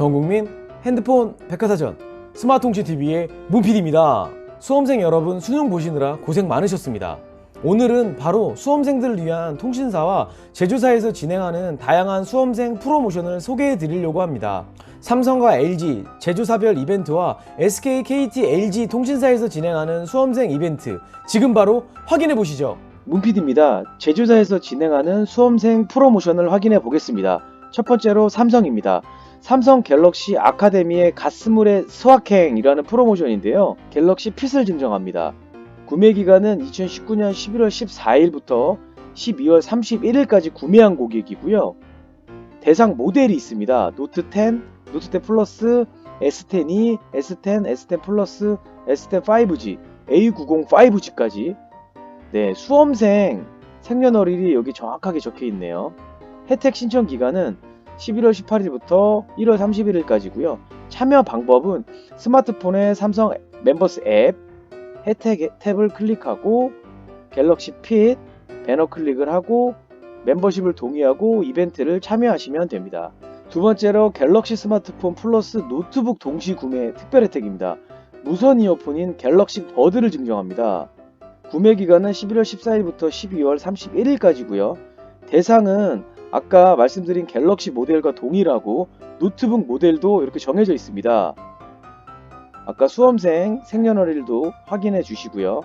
전국민 핸드폰 백과사전 스마트통신 TV의 문필입니다. 수험생 여러분 수능 보시느라 고생 많으셨습니다. 오늘은 바로 수험생들을 위한 통신사와 제조사에서 진행하는 다양한 수험생 프로모션을 소개해 드리려고 합니다. 삼성과 LG 제조사별 이벤트와 SK, KT, LG 통신사에서 진행하는 수험생 이벤트 지금 바로 확인해 보시죠. 문PD입니다. 제조사에서 진행하는 수험생 프로모션을 확인해 보겠습니다. 첫 번째로 삼성입니다. 삼성 갤럭시 아카데미의 가스물의 수학행이라는 프로모션인데요. 갤럭시 핏을 증정합니다. 구매 기간은 2019년 11월 14일부터 12월 31일까지 구매한 고객이고요. 대상 모델이 있습니다. 노트 10, 노트 10 플러스, S10e, S10, S10 플러스, S10 5G, A90 5G까지 네, 수험생 생년월일이 여기 정확하게 적혀 있네요. 혜택 신청 기간은 11월 18일부터 1월 31일까지고요. 참여 방법은 스마트폰의 삼성 멤버스 앱 혜택 탭을 클릭하고 갤럭시 핏 배너 클릭을 하고 멤버십을 동의하고 이벤트를 참여하시면 됩니다. 두 번째로 갤럭시 스마트폰 플러스 노트북 동시 구매 특별 혜택입니다. 무선 이어폰인 갤럭시 버드를 증정합니다. 구매 기간은 11월 14일부터 12월 31일까지고요. 대상은 아까 말씀드린 갤럭시 모델과 동일하고 노트북 모델도 이렇게 정해져 있습니다. 아까 수험생 생년월일도 확인해 주시고요.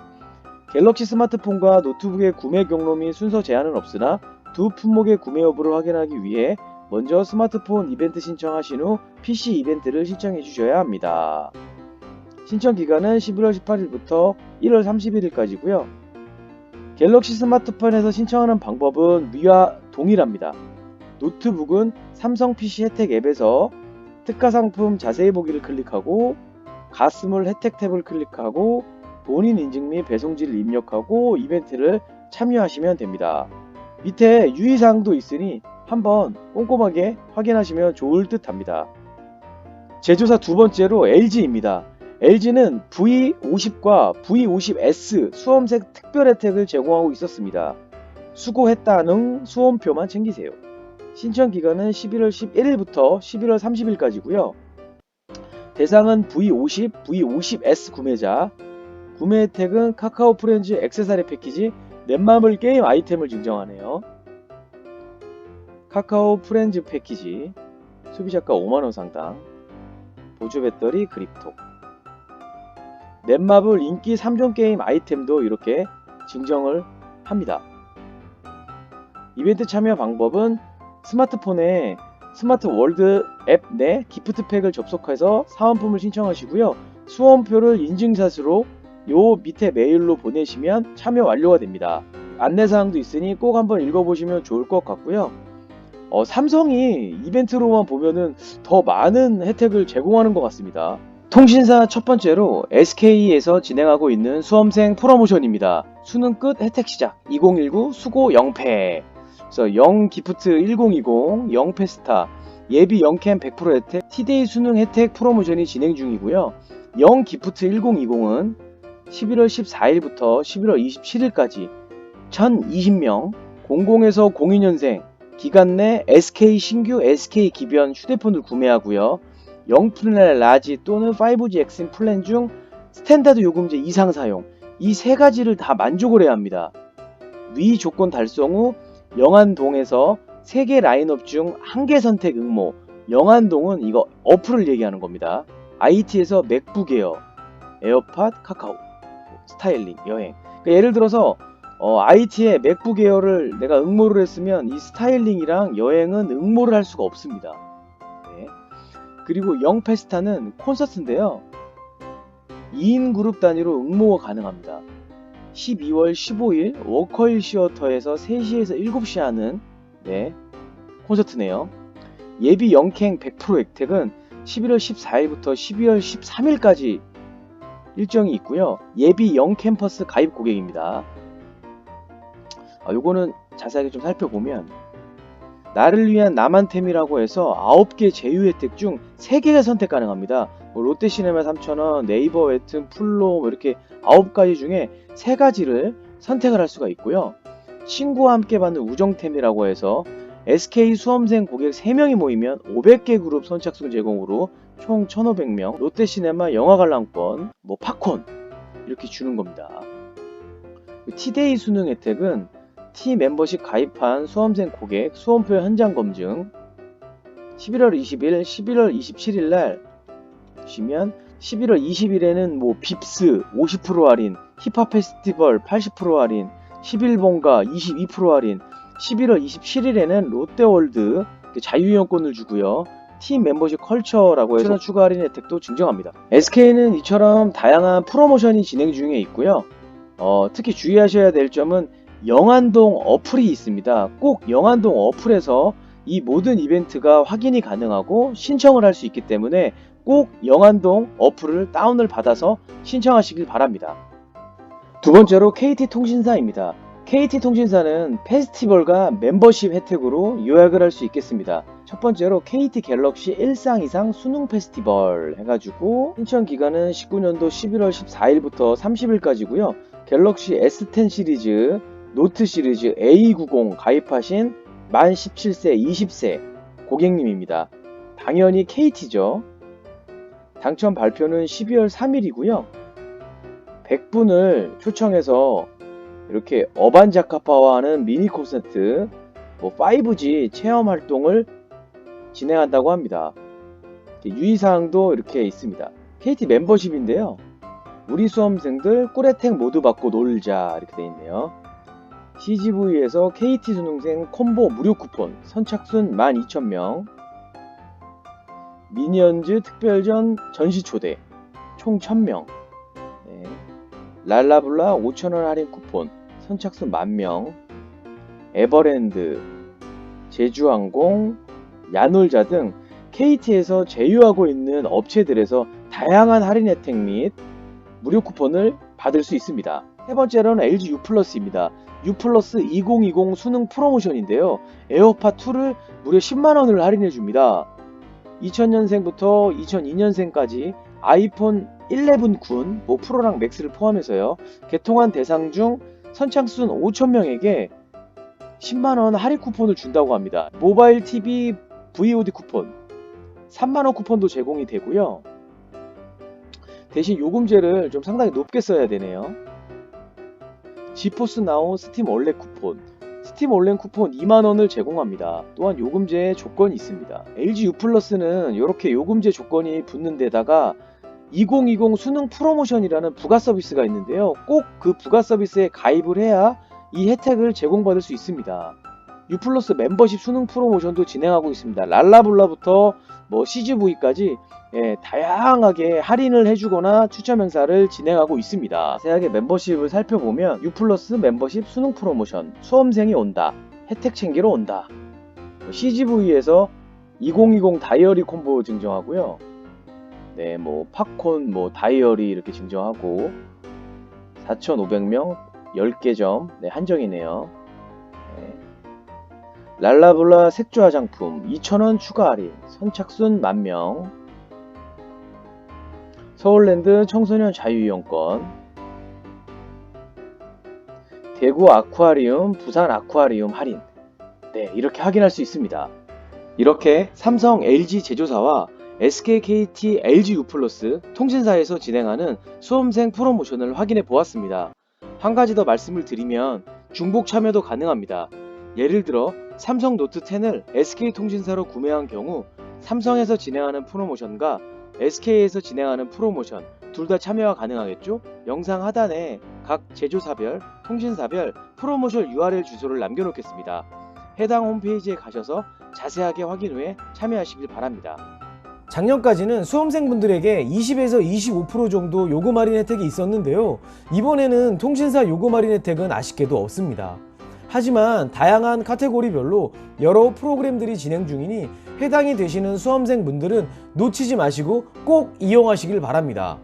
갤럭시 스마트폰과 노트북의 구매 경로 및 순서 제한은 없으나 두 품목의 구매 여부를 확인하기 위해 먼저 스마트폰 이벤트 신청하신 후 PC 이벤트를 신청해 주셔야 합니다. 신청 기간은 11월 18일부터 1월 31일까지고요. 갤럭시 스마트폰에서 신청하는 방법은 위와 동일합니다. 노트북은 삼성 PC 혜택 앱에서 특가 상품 자세히 보기를 클릭하고 가스물 혜택 탭을 클릭하고 본인 인증 및 배송지를 입력하고 이벤트를 참여하시면 됩니다. 밑에 유의사항도 있으니 한번 꼼꼼하게 확인하시면 좋을 듯 합니다. 제조사 두 번째로 LG입니다. LG는 V50과 V50S 수험생 특별 혜택을 제공하고 있었습니다. 수고했다는 수험표만 챙기세요. 신청 기간은 11월 11일부터 11월 30일까지고요. 대상은 V50, V50S 구매자. 구매 혜택은 카카오 프렌즈 액세서리 패키지 넷마블 게임 아이템을 증정하네요. 카카오 프렌즈 패키지 소비자가 5만원 상당 보조 배터리 그립톡 넷마블 인기 3종 게임 아이템도 이렇게 증정을 합니다. 이벤트 참여 방법은 스마트폰에 스마트 월드 앱 내 기프트팩을 접속해서 사은품을 신청하시고요. 수험표를 인증샷으로 요 밑에 메일로 보내시면 참여 완료가 됩니다. 안내사항도 있으니 꼭 한번 읽어보시면 좋을 것 같고요. 어, 삼성이 이벤트로만 보면은 더 많은 혜택을 제공하는 것 같습니다. 통신사 첫 번째로 SK에서 진행하고 있는 수험생 프로모션입니다. 수능 끝 혜택 시작 2019 수고 0패 그래서 0 기프트 1020 0 페스타 예비 0캠 100% 혜택 티데이 수능 혜택 프로모션이 진행 중이고요. 0 기프트 1020은 11월 14일부터 11월 27일까지 1020명 00에서 02년생 기간 내 SK 신규 SK 기변 휴대폰을 구매하고요. 0플랜 라지 또는 5G 엑슨 플랜 중 스탠다드 요금제 이상 사용 이 세 가지를 다 만족을 해야 합니다. 위 조건 달성 후 영안동에서 3개 라인업 중 한 개 선택 응모 영안동은 이거 어플을 얘기하는 겁니다. IT에서 맥북 에어, 에어팟, 카카오, 스타일링, 여행 그러니까 예를 들어서 어, IT에 맥북 에어를 내가 응모를 했으면 이 스타일링이랑 여행은 응모를 할 수가 없습니다. 네. 그리고 영페스타는 콘서트인데요. 2인 그룹 단위로 응모가 가능합니다. 12월 15일 워커힐 시어터에서 3시에서 7시 하는 네, 콘서트네요. 예비 영행 100% 혜택은 11월 14일부터 12월 13일까지 일정이 있고요. 예비 영 캠퍼스 가입 고객입니다. 아, 요거는 자세하게 좀 살펴보면 나를 위한 나만템이라고 해서 9개 제휴 혜택 중 3개가 선택 가능합니다. 뭐 롯데시네마 3,000원, 네이버 웨튼, 플로 뭐 이렇게 9가지 중에 3가지를 선택을 할 수가 있고요. 친구와 함께 받는 우정템이라고 해서 SK 수험생 고객 3명이 모이면 500개 그룹 선착순 제공으로 총 1,500명, 롯데시네마 영화 관람권, 뭐 팝콘 이렇게 주는 겁니다. T데이 수능 혜택은 T 멤버십 가입한 수험생 고객 수험표 현장 검증 11월 20일, 11월 27일 날 주시면 11월 20일에는 뭐 빕스 50% 할인, 힙합 페스티벌 80% 할인, 11번가 22% 할인, 11월 27일에는 롯데월드 자유이용권을 주고요. 팀 멤버십 컬처라고 해서 추가 할인 혜택도 증정합니다. SK는 이처럼 다양한 프로모션이 진행 중에 있고요. 어, 특히 주의하셔야 될 점은 영안동 어플이 있습니다. 꼭 영안동 어플에서 이 모든 이벤트가 확인이 가능하고 신청을 할 수 있기 때문에 꼭 영안동 어플을 다운을 받아서 신청하시길 바랍니다. 두 번째로 KT통신사입니다. KT통신사는 페스티벌과 멤버십 혜택으로 요약을 할 수 있겠습니다. 첫 번째로 KT 갤럭시 일상 이상 수능 페스티벌 해가지고 신청 기간은 19년도 11월 14일부터 30일까지고요. 갤럭시 S10 시리즈, 노트 시리즈 A90 가입하신 만 17세, 20세 고객님입니다. 당연히 KT죠. 당첨 발표는 12월 3일이고요. 100분을 초청해서 이렇게 어반자카파와 하는 미니 콘서트 뭐 5G 체험 활동을 진행한다고 합니다. 유의사항도 이렇게 있습니다. KT 멤버십인데요. 우리 수험생들 꿀혜택 모두 받고 놀자 이렇게 돼 있네요. CGV에서 KT 수능생 콤보 무료 쿠폰 선착순 12,000명 미니언즈 특별전 전시 초대 총 1000명 네. 랄라블라 5,000원 할인 쿠폰 선착순 만명 에버랜드 제주항공 야놀자 등 KT에서 제휴하고 있는 업체들에서 다양한 할인 혜택 및 무료 쿠폰을 받을 수 있습니다. 세 번째로는 LG U 플러스입니다. U 플러스 2020 수능 프로모션인데요. 에어팟 2를 무려 10만 원을 할인해 줍니다. 2000년생부터 2002년생까지 아이폰 11 군, 뭐 프로랑 맥스를 포함해서요. 개통한 대상 중 선착순 5,000명에게 10만원 할인 쿠폰을 준다고 합니다. 모바일 TV VOD 쿠폰 3만원 쿠폰도 제공이 되고요. 대신 요금제를 좀 상당히 높게 써야 되네요. 지포스 나온 스팀 원래 쿠폰 스팀 온라인 쿠폰 2만원을 제공합니다. 또한 요금제에 조건이 있습니다. LG U 플러스는 이렇게 요금제 조건이 붙는 데다가 2020 수능 프로모션이라는 부가 서비스가 있는데요. 꼭 그 부가 서비스에 가입을 해야 이 혜택을 제공받을 수 있습니다. U 플러스 멤버십 수능 프로모션도 진행하고 있습니다. 랄라블라부터 뭐 CGV까지 예, 다양하게 할인을 해주거나 추첨 행사를 진행하고 있습니다. 자세하게 멤버십을 살펴보면 U 플러스 멤버십 수능 프로모션, 수험생이 온다, 혜택 챙기러 온다. CGV에서 2020 다이어리 콤보 증정하고요. 네, 뭐 팝콘, 뭐 다이어리 이렇게 증정하고 4,500명 10개 점 네, 한정이네요. 네. 랄라블라 색조 화장품 2,000원 추가 할인 선착순 만명 서울랜드 청소년 자유이용권 대구 아쿠아리움 부산 아쿠아리움 할인 네 이렇게 확인할 수 있습니다 이렇게 삼성 LG 제조사와 SKKT LG U+, 통신사에서 진행하는 수험생 프로모션을 확인해 보았습니다. 한 가지 더 말씀을 드리면 중복 참여도 가능합니다. 예를 들어 삼성 노트 10을 SK통신사로 구매한 경우 삼성에서 진행하는 프로모션과 SK에서 진행하는 프로모션 둘 다 참여가 가능하겠죠? 영상 하단에 각 제조사별, 통신사별 프로모션 URL 주소를 남겨놓겠습니다. 해당 홈페이지에 가셔서 자세하게 확인 후에 참여하시길 바랍니다. 작년까지는 수험생분들에게 20에서 25% 정도 요금 할인 혜택이 있었는데요. 이번에는 통신사 요금 할인 혜택은 아쉽게도 없습니다. 하지만 다양한 카테고리별로 여러 프로그램들이 진행 중이니 해당이 되시는 수험생분들은 놓치지 마시고 꼭 이용하시길 바랍니다.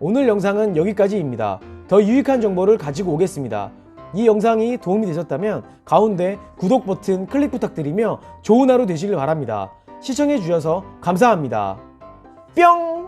오늘 영상은 여기까지입니다. 더 유익한 정보를 가지고 오겠습니다. 이 영상이 도움이 되셨다면 가운데 구독 버튼 클릭 부탁드리며 좋은 하루 되시길 바랍니다. 시청해 주셔서 감사합니다. 뿅!